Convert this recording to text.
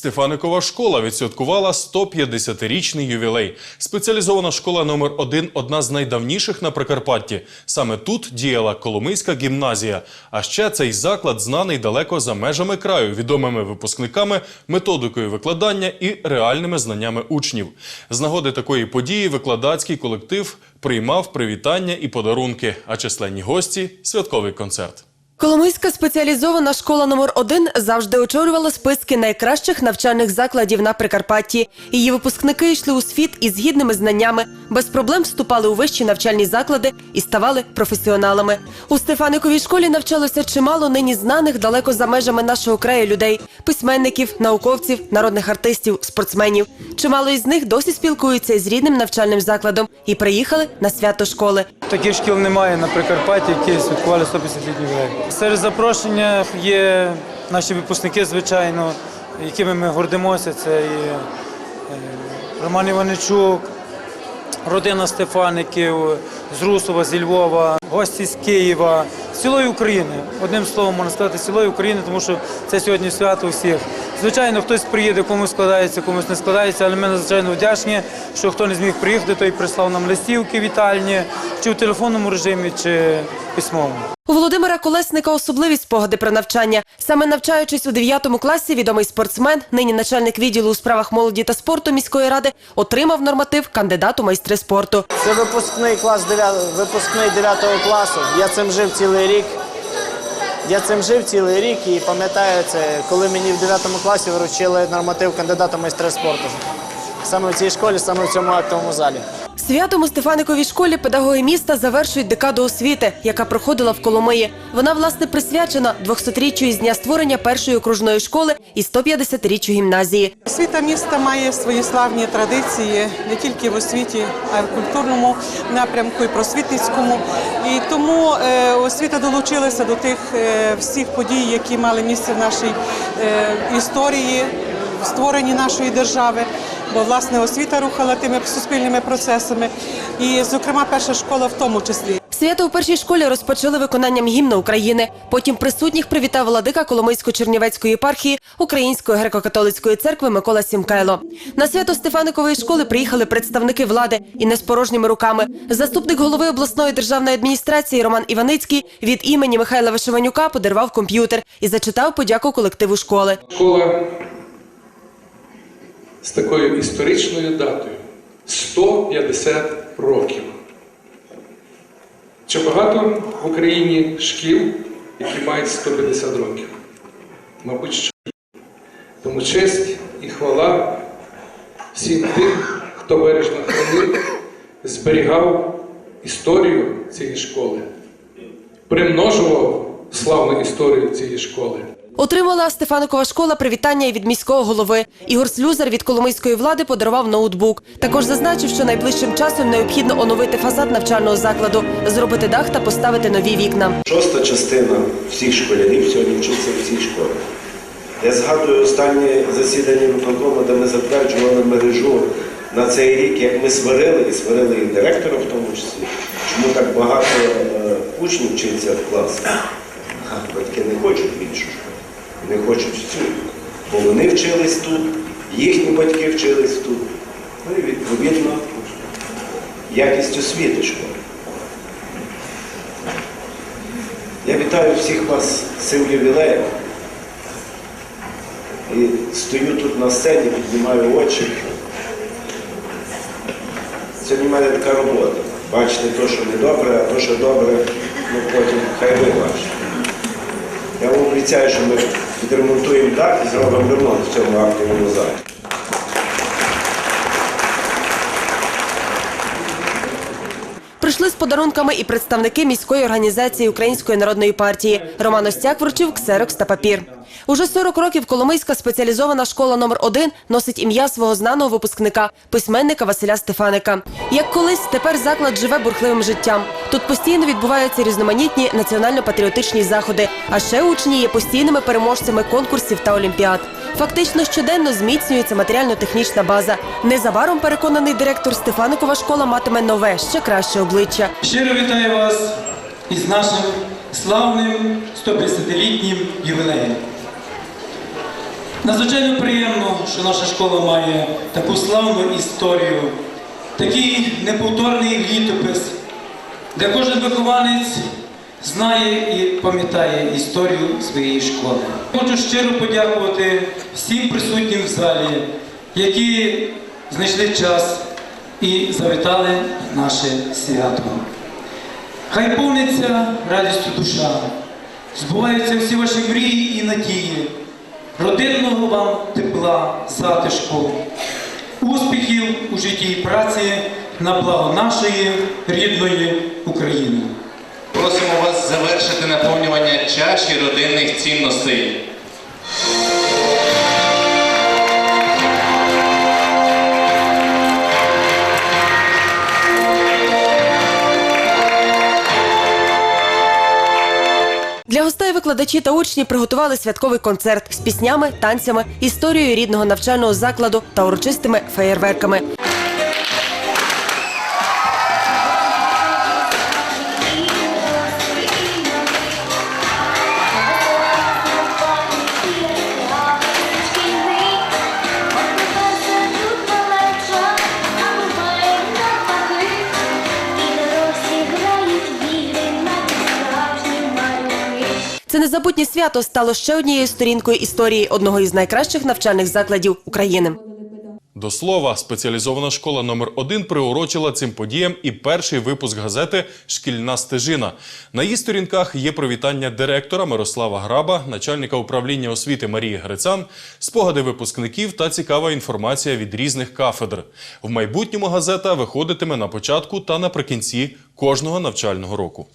Стефаникова школа відсвяткувала 150-річний ювілей. Спеціалізована школа номер 1 одна з найдавніших на Прикарпатті. Саме тут діяла Коломийська гімназія. А ще цей заклад знаний далеко за межами краю, відомими випускниками, методикою викладання і реальними знаннями учнів. З нагоди такої події викладацький колектив приймав привітання і подарунки, а численні гості святковий концерт. Коломийська спеціалізована школа номер 1 завжди очолювала списки найкращих навчальних закладів на Прикарпатті. Її випускники йшли у світ із гідними знаннями, без проблем вступали у вищі навчальні заклади і ставали професіоналами. У Стефаниковій школі навчалося чимало нині знаних далеко за межами нашого краю людей: письменників, науковців, народних артистів, спортсменів. Чимало із них досі спілкуються із рідним навчальним закладом і приїхали на свято школи. Таких шкіл немає на Прикарпатті, які святкували 150-літній ювілей. Серед запрошення є наші випускники, звичайно, якими ми гордимося. Це і е, Роман Іваничук, родина Стефаників, з Русова, зі Львова, гості з Києва, з цілої України. Одним словом, можна сказати, з цілої України, тому що це сьогодні свято у всіх. Звичайно, хтось приїде, комусь складається, комусь не складається, але ми надзвичайно вдячні, що хто не зміг приїхати, той прислав нам листівки вітальні, чи в телефонному режимі, чи письмовому. У Володимира Колесника особливі спогади про навчання. Саме навчаючись у 9 класі, відомий спортсмен, нині начальник відділу у справах молоді та спорту міської ради, отримав норматив кандидат у майстри спорту. Це випускний клас 9, випускний 9 класу. Я цим жив цілий рік. Я цим жив цілий рік і пам'ятаю це, коли мені в 9 класі вручили норматив кандидата майстра спорту. Саме в цій школі, саме в цьому актовому залі. Святом у Стефаниковій школі педагоги міста завершують декаду освіти, яка проходила в Коломиї. Вона власне присвячена 200-річчю із дня створення першої окружної школи і 150-річчю гімназії. Освіта міста має свої славні традиції не тільки в освіті, а й в культурному напрямку і просвітницькому. І тому е, освіта долучилася до тих е, всіх подій, які мали місце в нашій е, історії, в створенні нашої держави. Бо власне освіта рухала тими суспільними процесами, і, зокрема, перша школа в тому числі. Свято у першій школі розпочали виконанням гімну України. Потім присутніх привітав владика Коломийсько-Чернівецької єпархії Української греко-католицької церкви Микола Сімкайло. На свято Стефаникової школи приїхали представники влади і не з порожніми руками. Заступник голови обласної державної адміністрації Роман Іваницький від імені Михайла Вишиванюка подарував комп'ютер і зачитав подяку колективу школи. Школа з такою історичною датою 150 років. Чи багато в Україні шкіл, які мають 150 років? Мабуть, що ні. Тому честь і хвала всім тим, хто бережно хранив, зберігав історію цієї школи, примножував славну історію цієї школи. Отримала Стефаникова школа привітання і від міського голови. Ігор Слюзар від коломийської влади подарував ноутбук. Також зазначив, що найближчим часом необхідно оновити фасад навчального закладу, зробити дах та поставити нові вікна. Шоста частина всіх школярів сьогодні вчиться в цій школі. Я згадую останнє засідання виконкому, де ми затверджували мережу на цей рік, як ми сварили, і сварили і директора в тому числі, чому так багато е, учнів вчиться в класах. Батьки не хочуть в іншу школу, не хочуть в. Бо вони вчились тут, їхні батьки вчились тут. Ну і відповідно якість освіти школи. Я вітаю всіх вас з цим ювілеєм. І стою тут на сцені, піднімаю очі. Сьогодні в мене така робота. Бачите те, що не добре, а те, що добре, ну потім хай ви бачите. Я обіцяю, що ми відремонтуємо дах і зробимо ремонт в цьому актовому залі. Прийшли з подарунками і представники міської організації Української народної партії. Роман Остяк вручив ксерокс та папір. Уже 40 років Коломийська спеціалізована школа номер 1 носить ім'я свого знаного випускника, письменника Василя Стефаника. Як колись, тепер заклад живе бурхливим життям. Тут постійно відбуваються різноманітні національно-патріотичні заходи. А ще учні є постійними переможцями конкурсів та олімпіад. Фактично щоденно зміцнюється матеріально-технічна база. Незабаром переконаний директор Стефаникова школа матиме нове, ще краще обличчя. Щиро вітаю вас із нашим славним 150-літнім ювілеєм. Надзвичайно приємно, що наша школа має таку славну історію, такий неповторний літопис, де кожен вихованець знає і пам'ятає історію своєї школи. Хочу щиро подякувати всім присутнім в залі, які знайшли час і завітали наше свято. Хай повниться радістю душа, збуваються всі ваші мрії і надії, родинного вам тепла, затишку, успіхів у житті і праці на благо нашої рідної України. Просимо вас завершити наповнювання чаші родинних цінностей. Викладачі та учні приготували святковий концерт з піснями, танцями, історією рідного навчального закладу та урочистими феєрверками. Це незабутнє свято стало ще однією сторінкою історії одного із найкращих навчальних закладів України. До слова, спеціалізована школа номер 1 приурочила цим подіям і перший випуск газети Шкільна стежина. На її сторінках є привітання директора Мирослава Граба, начальника управління освіти Марії Грицан, спогади випускників та цікава інформація від різних кафедр. В майбутньому газета виходитиме на початку та наприкінці кожного навчального року.